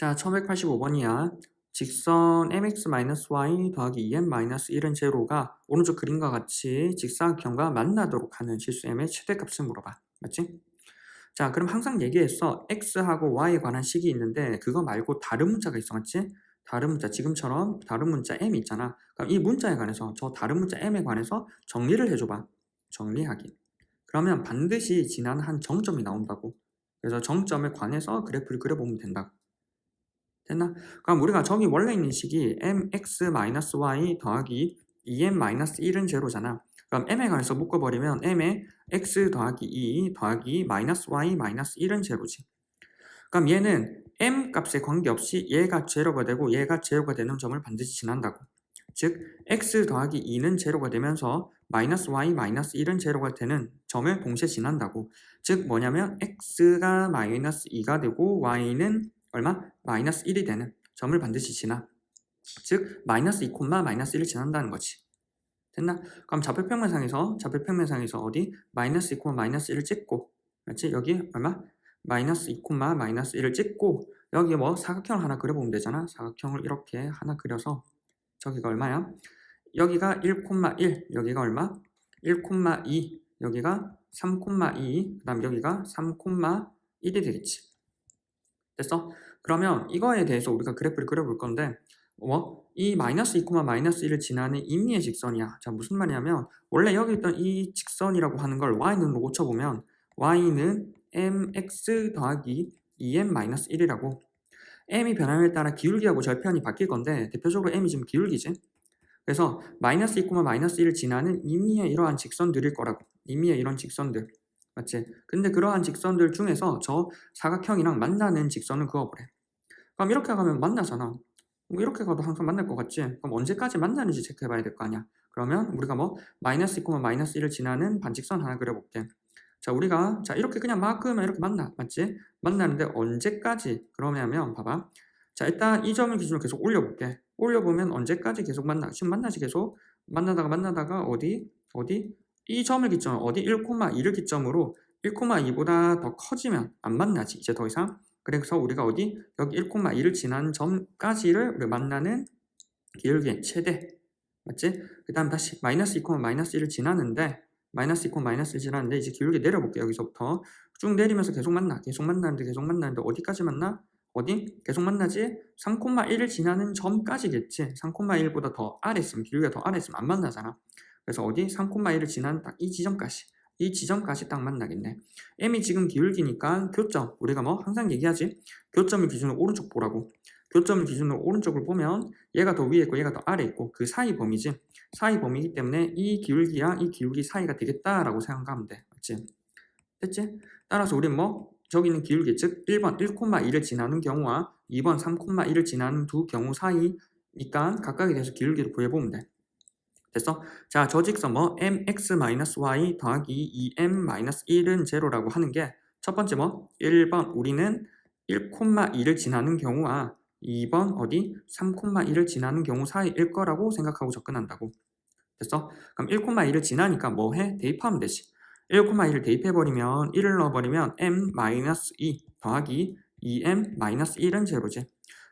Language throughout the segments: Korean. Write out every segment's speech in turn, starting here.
자, 1185번이야. 직선 mx-y 더하기 2m-1은 제로가 오른쪽 그림과 같이 직사각형과 만나도록 하는 실수m의 최대값을 물어봐. 맞지? 자, 그럼 항상 얘기했어. x하고 y에 관한 식이 있는데 그거 말고 다른 문자가 있어. 맞지? 다른 문자, 지금처럼 다른 문자 m 있잖아. 그럼 이 문자에 관해서 저 다른 문자 m에 관해서 정리를 해줘봐. 정리하기. 그러면 반드시 지난 한 정점이 나온다고. 그래서 정점에 관해서 그래프를 그려보면 된다고. 됐나? 그럼 우리가 저기 원래 있는 식이 mx-y 더하기 2m-1은 제로잖아. 그럼 m에 관해서 묶어버리면 m에 x 더하기 2 더하기 마이너스 y 마이너스 1은 제로지. 그럼 얘는 m 값에 관계없이 얘가 제로가 되고 얘가 제로가 되는 점을 반드시 지난다고. 즉 x 더하기 2는 제로가 되면서 마이너스 y 마이너스 1은 제로가 되는 점을 동시에 지난다고. 즉 뭐냐면 x가 마이너스 2가 되고 y는 얼마? 마이너스 1이 되는 점을 반드시 지나. 즉 마이너스 2, 마이너스 1을 지난다는 거지. 됐나? 그럼 좌표평면상에서 좌표평면상에서 어디? 마이너스 2, 마이너스 1을 찍고 맞지? 여기 얼마? 마이너스 2, 마이너스 1을 찍고 여기 뭐 사각형을 하나 그려보면 되잖아. 사각형을 이렇게 하나 그려서 저기가 얼마야? 여기가 1,1 여기가 얼마? 1,2 여기가 3,2 그 다음 여기가 3,1이 되겠지. 됐어? 그러면 이거에 대해서 우리가 그래프를 그려볼 건데 뭐? 이 마이너스 2, 마이너스 1을 지나는 임의의 직선이야. 자 무슨 말이냐면 원래 여기 있던 이 직선이라고 하는 걸 y는로 고쳐보면 y는 mx 더하기 2m 마이너스 1이라고 m이 변함에 따라 기울기하고 절편이 바뀔 건데 대표적으로 m이 지금 기울기지. 그래서 마이너스 2, 마이너스 1을 지나는 임의의 이러한 직선들일 거라고. 임의의 이런 직선들. 맞지? 근데 그러한 직선들 중에서 저 사각형이랑 만나는 직선을 그어보래. 그럼 이렇게 가면 만나잖아. 뭐 이렇게 가도 항상 만날 것 같지? 그럼 언제까지 만나는지 체크해봐야 될 거 아니야. 그러면 우리가 뭐 마이너스 2, 마이너스 1을 지나는 반직선 하나 그려볼게. 자 우리가 자 이렇게 그냥 막 그으면 이렇게 만나 맞지? 만나는데 언제까지 그러냐면 봐봐. 자 일단 이 점을 기준으로 계속 올려볼게. 올려보면 언제까지 계속 만나? 지금 만나지 계속 만나다가 만나다가 어디 어디 이 점을 기점으로 어디 1,2를 기점으로 1,2보다 더 커지면 안 만나지 이제 더 이상 그래서 우리가 어디 여기 1,2를 지난 점까지를 만나는 기울기의 최대 맞지? 그 다음 다시 마이너스 2, 마이너스 1을 지나는데 마이너스 2, 마이너스 1을 지나는데 이제 기울기 내려볼게요 여기서부터 쭉 내리면서 계속 만나 계속 만나는데 계속 만나는데 어디까지 만나? 어디? 계속 만나지? 3,1을 지나는 점까지겠지 3,1보다 더 아래 있으면 기울기가 더 아래 있으면 안 만나잖아 그래서 어디? 3,1을 지난 딱 이 지점까지 이 지점까지 딱 만나겠네 m이 지금 기울기니까 교점 우리가 뭐 항상 얘기하지 교점을 기준으로 오른쪽 보라고 교점을 기준으로 오른쪽을 보면 얘가 더 위에 있고 얘가 더 아래 있고 그 사이 범위지 사이 범위이기 때문에 이 기울기야 이 기울기 사이가 되겠다라고 생각하면 돼 맞지? 됐지? 따라서 우리는 뭐 저기 있는 기울기 즉 1번 1,2를 지나는 경우와 2번 3,1을 지나는 두 경우 사이니까 각각에 대해서 기울기를 구해보면 돼 됐어? 자, 저 직선 뭐 mx-y 더하기 2m-1은 제로라고 하는 게 첫 번째 뭐 1번 우리는 1,2를 지나는 경우와 2번 어디 3,1을 지나는 경우 사이일 거라고 생각하고 접근한다고. 됐어? 그럼 1,2를 지나니까 뭐 해? 대입하면 되지. 1,2를 대입해버리면 1을 넣어버리면 m-2 더하기 2m-1은 제로지.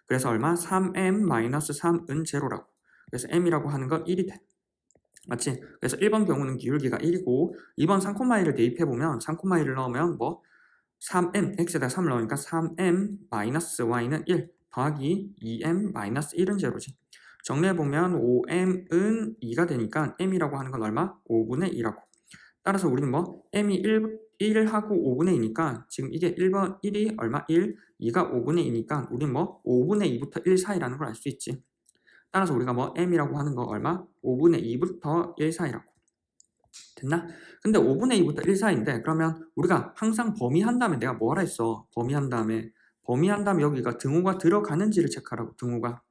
그래서 얼마? 3m-3은 제로라고. 그래서 m이라고 하는 건 1이 돼. 맞지? 그래서 1번 경우는 기울기가 1이고 2번 3,1을 대입해보면 3,1을 넣으면 뭐 3m, x에다 3을 넣으니까 3m 마이너스 y는 1 더하기 2m 마이너스 1은 제로지. 정리해보면 5m은 2가 되니까 m이라고 하는 건 얼마? 5분의 2라고. 따라서 우리는 뭐 m이 1, 1하고 5분의 2니까 지금 이게 1번 1이 얼마? 1, 2가 5분의 2니까 우리는 뭐 5분의 2부터 1 사이라는 걸 알 수 있지. 따라서 우리가 뭐 m이라고 하는 거 얼마? 5분의 2부터 1 사이라고. 됐나? 근데 5분의 2부터 1 사이인데 그러면 우리가 항상 범위한 다음에 내가 뭐 하라 했어? 범위한 다음에 범위한 다음에 여기가 등호가 들어가는지를 체크하라고 등호가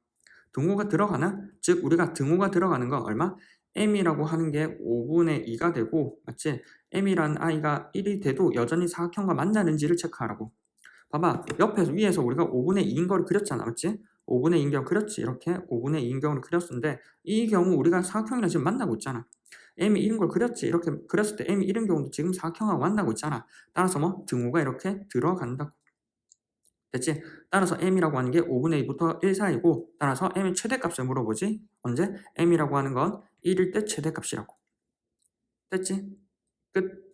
등호가 들어가나? 즉 우리가 등호가 들어가는 건 얼마? m이라고 하는 게 5분의 2가 되고 맞지? m이라는 i가 1이 돼도 여전히 사각형과 만나는지를 체크하라고 봐봐 옆에서 위에서 우리가 5분의 2인 거를 그렸잖아 맞지? 5분의 2인 경우 그렸지 이렇게 5분의 2인 경우를 그렸는데 이 경우 우리가 사각형이랑 지금 만나고 있잖아 m이 1인 걸 그렸지 이렇게 그렸을 때 m이 1인 경우도 지금 사각형하고 만나고 있잖아 따라서 뭐 등호가 이렇게 들어간다고 됐지? 따라서 m이라고 하는 게 5분의 2부터 1 사이고 따라서 m의 최대값을 물어보지. 언제? m이라고 하는 건 1일 때 최대값이라고. 됐지? 끝.